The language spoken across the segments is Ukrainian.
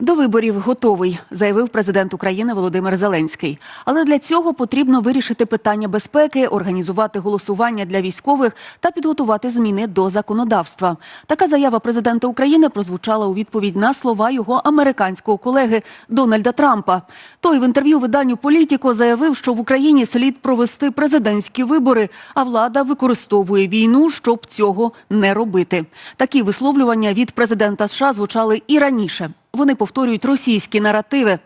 До виборів готовий, заявив президент України Володимир Зеленський. Але для цього потрібно вирішити питання безпеки, організувати голосування для військових та підготувати зміни до законодавства. Така заява президента України прозвучала у відповідь на слова його американського колеги Дональда Трампа. Той в інтерв'ю виданню Політіко заявив, що в Україні слід провести президентські вибори, а влада використовує війну, щоб цього не робити. Такі висловлювання від президента США звучали і раніше. Вони повторюють російські наративи.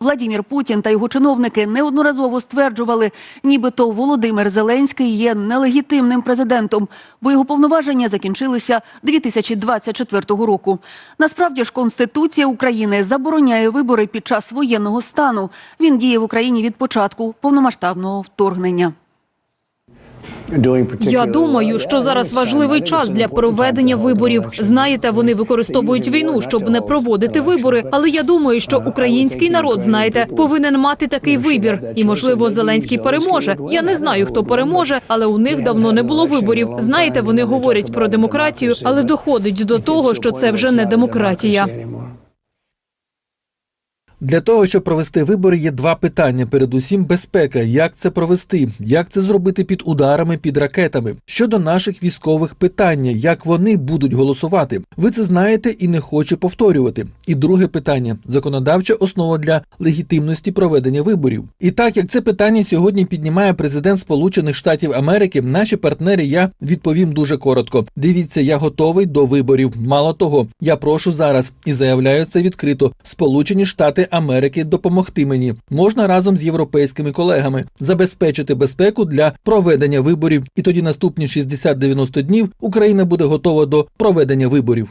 Владімір Путін та його чиновники неодноразово стверджували, нібито Володимир Зеленський є нелегітимним президентом, бо його повноваження закінчилися 2024 року. Насправді ж Конституція України забороняє вибори під час воєнного стану. Він діє в Україні від початку повномасштабного вторгнення. Я думаю, що зараз важливий час для проведення виборів. Знаєте, вони використовують війну, щоб не проводити вибори. Але я думаю, що український народ, знаєте, повинен мати такий вибір. І можливо, Зеленський переможе. Я не знаю, хто переможе, але у них давно не було виборів. Знаєте, вони говорять про демократію, але доходить до того, що це вже не демократія. Для того, щоб провести вибори, є два питання. Передусім, безпека. Як це провести? Як це зробити під ударами, під ракетами? Щодо наших військових питання, як вони будуть голосувати? Ви це знаєте і не хочу повторювати. І друге питання законодавча основа для легітимності проведення виборів. І так як це питання сьогодні піднімає президент Сполучених Штатів Америки, наші партнери, я відповім дуже коротко. Дивіться, я готовий до виборів. Мало того, я прошу зараз і заявляю це відкрито. Сполучені Штати Америки допомогти мені можна разом з європейськими колегами забезпечити безпеку для проведення виборів. І тоді наступні 60-90 днів Україна буде готова до проведення виборів.